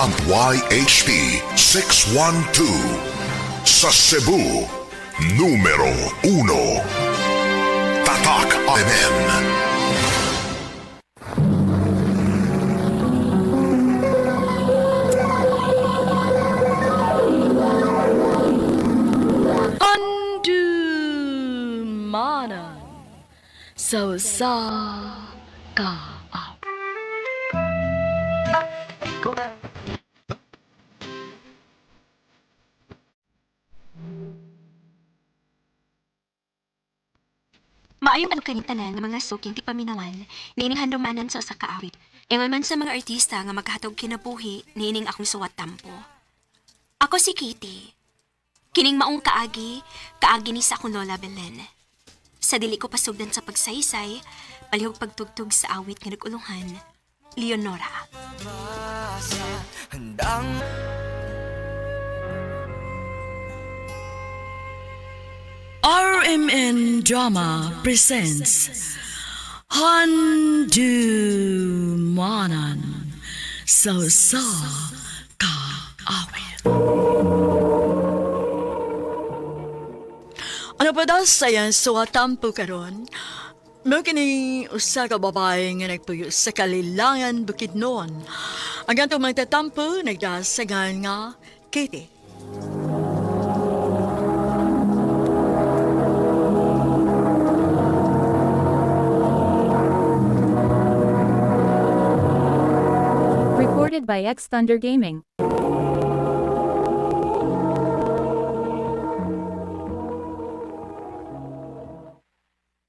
ang YHP 612 sa Cebu, numero 1. Tatak RMN. Andumanan so sa ka aw. Maayong kaning tanan nga mga suking ti paminawan, nining handumanan sa usa ka awit. Ingon man sa mga artista nga maghatog kinabuhi, nining akong suwat tampo. Ako si Kitty. Kining maong kaagi, kaagi ni sa akong lola Belen. Sa dili ko pasugdan sa pagsaysay, palihog pagtugtog sa awit nga nagulungan, Leonora. RMN Drama presents Handumanan sa ka awit. Ano pa daw sayan suwatampo karon? Mo kini usa ka babae nga nagpuyo sa kalilangan bukid noon. Ang ganito magtatampo nagdasagan nga Katie. By X Thunder Gaming.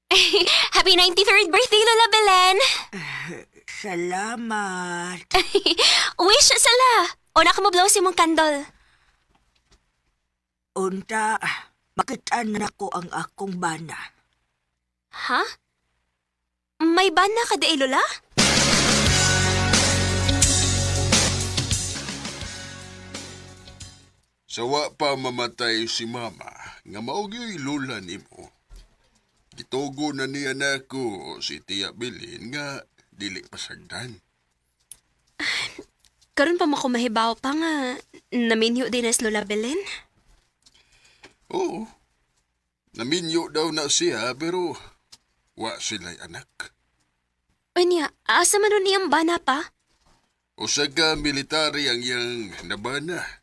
Happy 93rd birthday, Lola Belen! Salamat. Wish sala! O na ka mo blow si mong kandol. Unta, makitaan na ko ang akong bana. Ha? May bana ka di Lola? Sawa pa mamatay si mama, nga maugyo'y lula nimo. Gitugo na niya nako si Tia Bilin nga dili pasagdan. Karon pa mo ko mahibaw pa nga naminyo din as Lola Belen. Oo, naminyo daw na siya pero wa sila'y anak. O niya, asa man nun iyang bana pa? Usa ka military ang iyang nabana.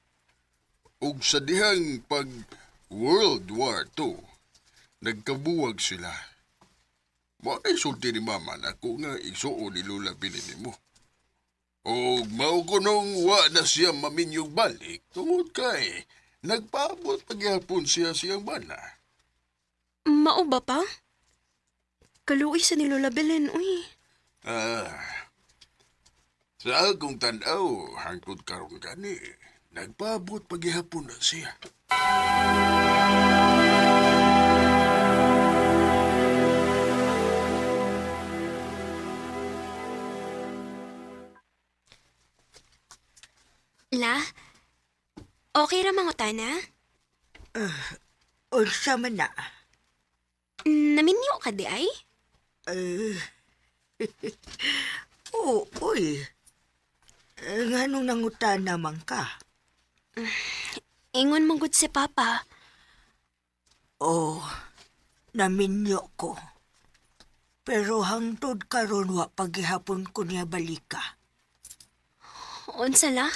Ug sa dihang pag World War II, nagkabuwag sila. Mo isulti ni mama na ko nga isuo ni Lula Bilin mo. O nung wa na siya maminyog balik, tungod kay nagpaabot pagyapon siya siyang bana. Mao ba pa? Kaluoy sa ni Lola Belen, uy. Ah, sa akong tanaw, hangtod karon gani, nagpaabot pagyapon na siya. La, okay ra mangutana? Unsa man na? Naminyo ka di ay? Eh, Oo, uy. Eh, nga nung nangutan naman ka. Ingon mong gud si Papa. Oh, naminyo ko. Pero hangtod karon wa paghihapon ko niya balika. Unsa la?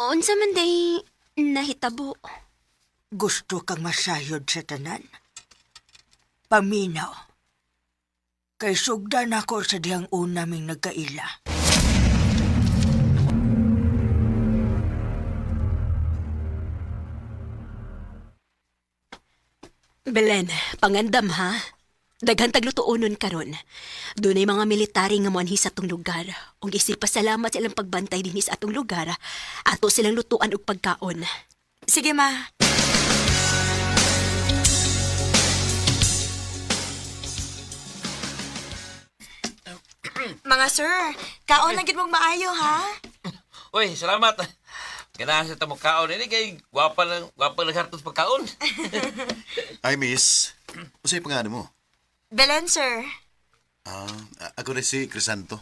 Unsa man day nahitabo? Gusto kang masayod sa tanan? Paminaw. Kay sugdan ako sa dihang una ming nagkaila. Belen, pangandam ha. Daghan taglutuonon karon. Dunay mga military nga moanhi sa atong lugar. Ug isip pasalamat sa ilang pagbantay dinhi sa atong lugar. Ato silang lutuan og pagkaon. Sige ma. Mga sir, kaon na gid mong maayo ha. Uy, salamat. Ganahan sa tamo kaon ini kay gwapa lang gwapa lang hartos pagkaon. Ay, miss. Usay pangalan mo? Belen sir. Ah, ako rin si Crisanto.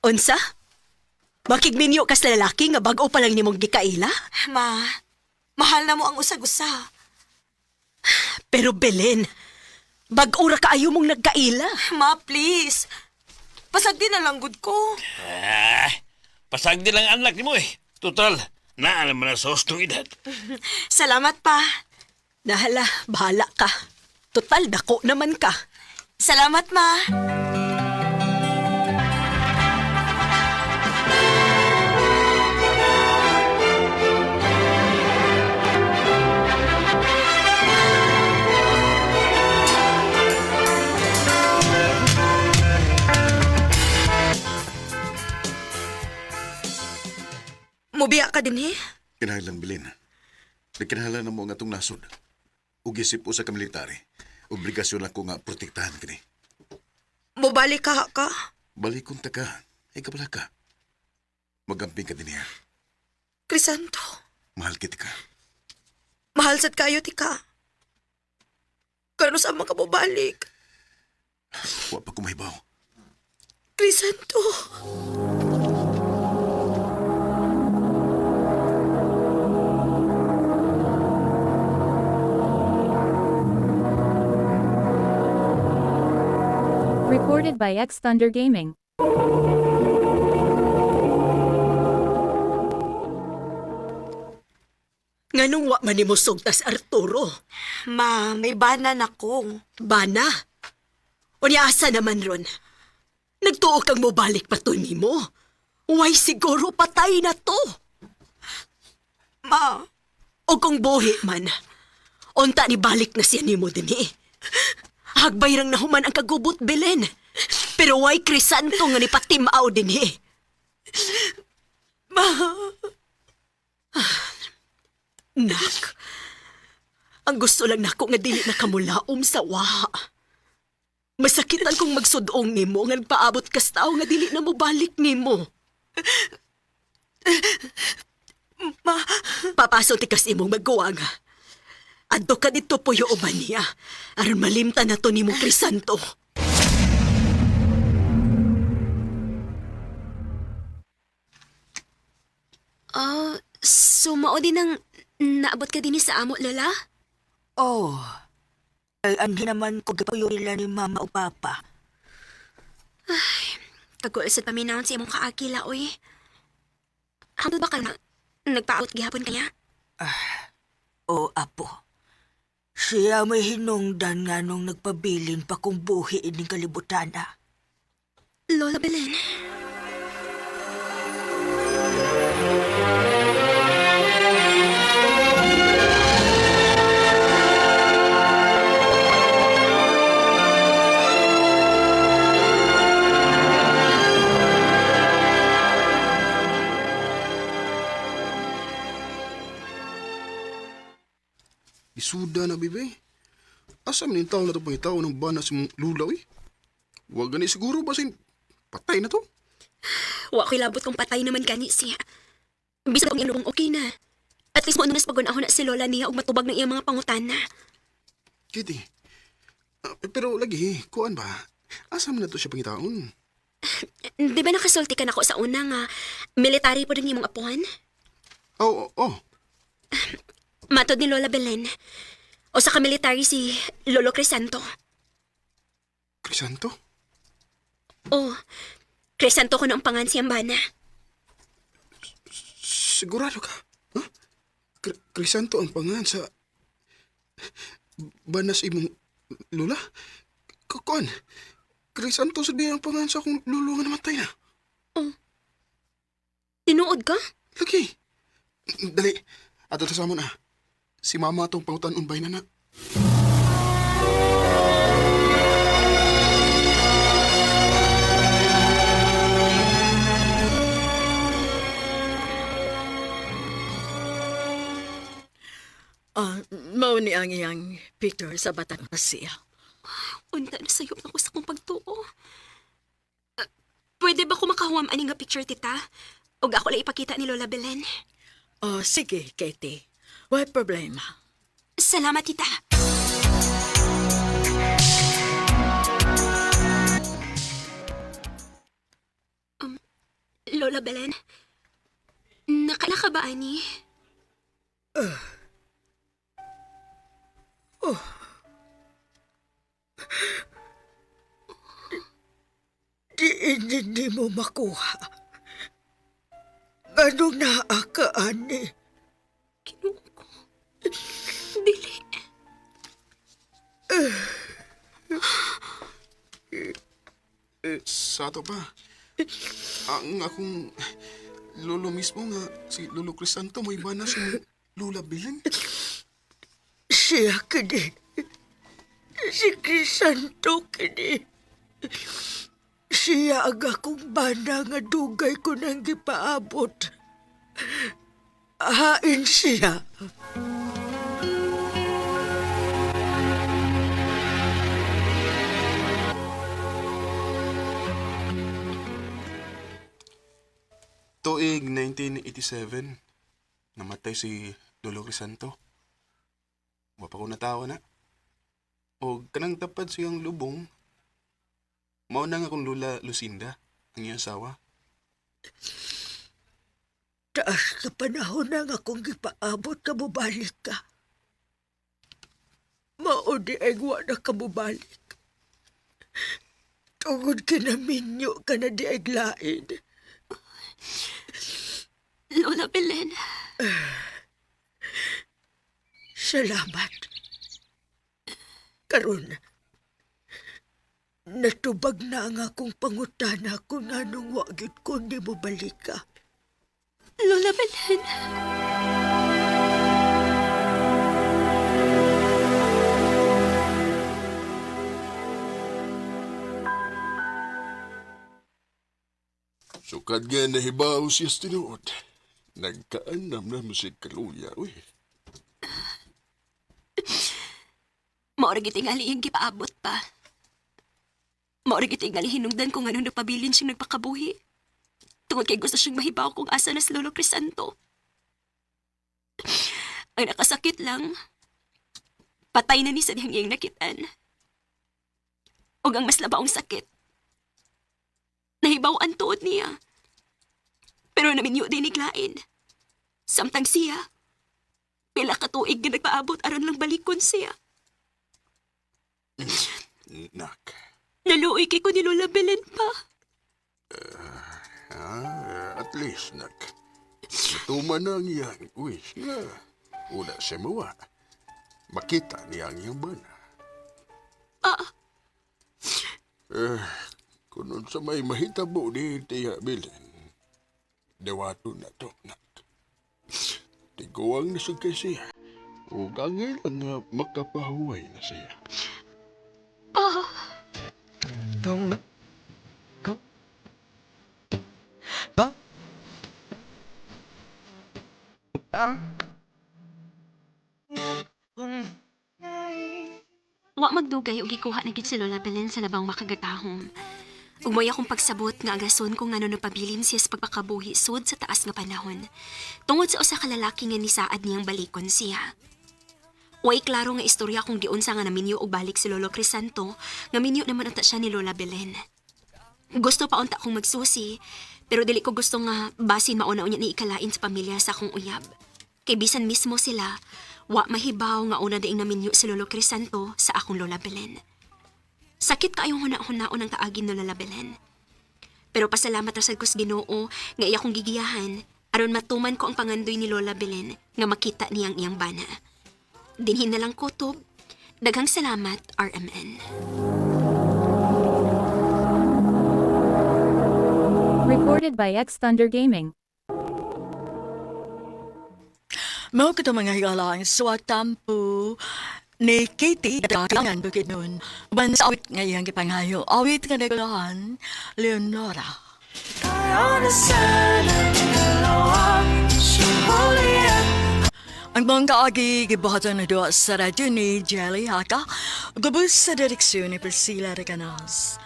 Unsa? Makigminyo kas lalaki nga bag-o pa lang nimong gikaila? Ma, mahal na mo ang usag-usa. Pero Belen, bag-o ra kaayo mong nagkaila. Ma, please. Pasag din na lang good ko. Ah, pasag din lang anak ni mo eh. Total, naalam mo na sa hostong edad. Salamat pa. Nahala, bahala ka. Total, dako naman ka. Salamat, ma. Mubiya ka din eh. Kinahanglan bilin. Nagkinahanglan na mo nga itong nasod. Ug isip usa ka military. Obligasyon ako nga protektahan kini. Mubalik ka ka. Balikon ta ka. Ay kabala ka. Magamping ka din niya. Crisanto, Mahal kiti ka. mahal sad kayo ti ka. Kano sa mga mabalik? Wa pa kumahibaw. Crisanto. Recorded by X Thunder Gaming. Nganong wa man nimo sugtas Arturo? Ma, may banan ako. Bana. Unya asa naman ron. Nagtuo kang mobalik pa to nimo. Why siguro patay na to. Ma, O kung buhi man, unta ni balik na siya nimo din eh. Hagbay rang nahuman ang kagubot Belen. Pero why krisanto nga ni patimaw din eh. Ma. Nak. Ang gusto lang nako nga dili na kamulaom sa waha. Masakitan kong magsudong nimo nga nagpaabot kas tao nga dili na mo balik nimo. Ma, papaso ti kas imong magguwang. Adto ka dito po yung uban niya. Aron malimta na to ni mo Crisanto. Ah, so mao din ang naabot ka din sa amo, Lola? Oh. Ay, andi naman ko gapayo nila ni mama o papa. Tagol sa paminahon sa imong kaakila, oy. Hangtod ba ka na nagpaot gihapon kaya? O apo. Siya may hinungdan nga nung nagpabilin pa kung buhi ining kalibutan na. Lola Belen. Bibe. Asa man yung tao na ito pangitaw ng bana si lulaw eh? Huwag gani siguro ba sin patay na to? Wa ko'y labot kung patay naman gani siya. Bisa kong inurong okay na. At least mo ano nas pagunahon na si Lola niya ug matubag ng iyang mga pangutana. Kitty. Ah, pero lagi, kuan ba? Asa man na to siya pangitaon? Di ba nakasulti ka na ko sa una nga military po rin imong apuhan? Oh, oh, oh. Matod ni Lola Belen. O sa ka-military si Lolo Crisanto. Crisanto? O, Crisanto ko na ang pangan siyang bana. Sigurado ka? Huh? Crisanto ang pangan sa... Banas imong lula? K- Kuan? Crisanto sa ang pangan sa akong lulo nga namatay na. Tinuod ka? Lagi. Dali. Ato sa mo na. Si mama atong pangutan unbay na na. Ah, mao ni ang iyang picture sa batang siya. Unta na sayop na ko sa kong pagtuo. Ah, pwede ba ko makahuam ani nga picture tita? O ako lang ipakita ni Lola Belen? Oh, sige, Katie. Why problema? Salamat, tita. Um, Lola Belen, nakaila ka ba, ani? Di hindi mo makuha. Anong naakaan ni? Kinuha Sa ato pa. Ang akong lolo mismo nga, si Lolo Crisanto, may bana si Lula Belen. Siya kini. Si Crisanto kini. Siya ang akong bana nga dugay ko nang gipaabot. Hain siya. Tuig 1987, namatay si Lolo Crisanto. Wapa ko natawa na. O kanang tapad siyang lubong, mao na nga akong Lula Lucinda, ang iyang asawa. Taas ka panahon na nga kung gipaabot ka mubalik ka. Maudi ay na ka mubalik. Tungod ka na minyo ka na di ay lain. Lola Belen, Salamat. Karon, natubag na ang akong pangutana kung anong wagit ko di mo balik ka. Lola Belen. Sukad nga nahibaw siya sa tinuod. Nagkaanam na mo si Kaluya, uy. Maori gitingali yung gipaabot pa. Maori gitingali hinungdan kung anong napabilin siyang nagpakabuhi. Tungod kay gusto siyang mahibaw kung asa na si Lolo Crisanto. Ang nakasakit lang, patay na ni sa dihang iyang nakitan. O ang mas labaong sakit, nahibaw ang tuod niya. Pero naminyo din iglain. Samtang siya, pila ka tuig na nagpaabot aron lang balikon siya. Nak. Naluoy kay ko ni Lola Belen pa. Ah, at least, nak. Natuman na ang iyang wish nga. Una siya mawa. Makita niya ang iyang bana. Ah, Eh, kunun sa may mahitabo ni Tiya Bilin. Dewato na to, nak. Tiguang na siya kay siya. Angay lang nga makapahuway na siya. wa magdugay og gikuha na gid si Lola Belen sa labang makagatahom. Ug moy akong pagsabot nga agason kung ngano napabilin siya sa pagpakabuhi sud sa taas nga panahon. Tungod sa usa ka lalaki nga nisaad niyang balikon siya. Way klaro nga istorya kung giunsa nga naminyo og balik si Lolo Crisanto, nga minyo naman unta siya ni Lola Belen. Gusto pa unta akong magsusi, pero dili ko gusto nga basin mauna unya ni ikalain sa pamilya sa akong uyab. Kay bisan mismo sila, wa mahibaw nga una diing naminyo si Lolo Crisanto sa akong Lola Belen. Sakit kaayong huna-hunaon ang kaagin no Lola Belen. Pero pasalamat rasad ko sa Ginoo nga iya kong gigiyahan aron matuman ko ang pangandoy ni Lola Belen nga makita niyang iyang bana. Dinhin na lang kutob. Daghang salamat, RMN. Recorded by X Thunder Gaming. Mao ko mga higalang suwag tampo ni Katie dagangan bukid nun. Ban sa awit nga iyang gipangayo. Awit nga nagulahan, Leonora. Ang mga kaagi gibuhatan na doon sa radyo ni Jelly Haka, gabos sa direksyon ni Priscilla Reganas.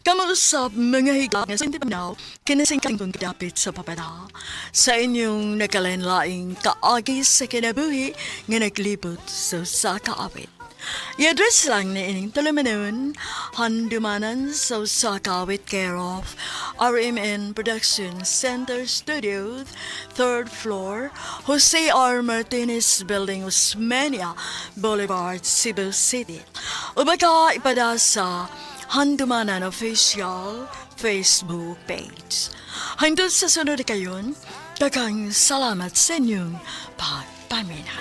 Kamuusap mga higang nga sa hindi panaw, kinasingkang kong dapit sa papara. Sa inyong nakalenlaing kaagi sa kinabuhi nga naglibot sa sa kaawit. I-address lang ni ining tulumanon, handumanan sa Osaka with care of RMN Production Center Studio, third floor, Jose R. Martinez Building, Osmeña Boulevard, Cebu City. O baka ipada sa Handuman an Official Facebook page. Hanggang sa sunod kayon, dagang salamat sa inyong pagpamina.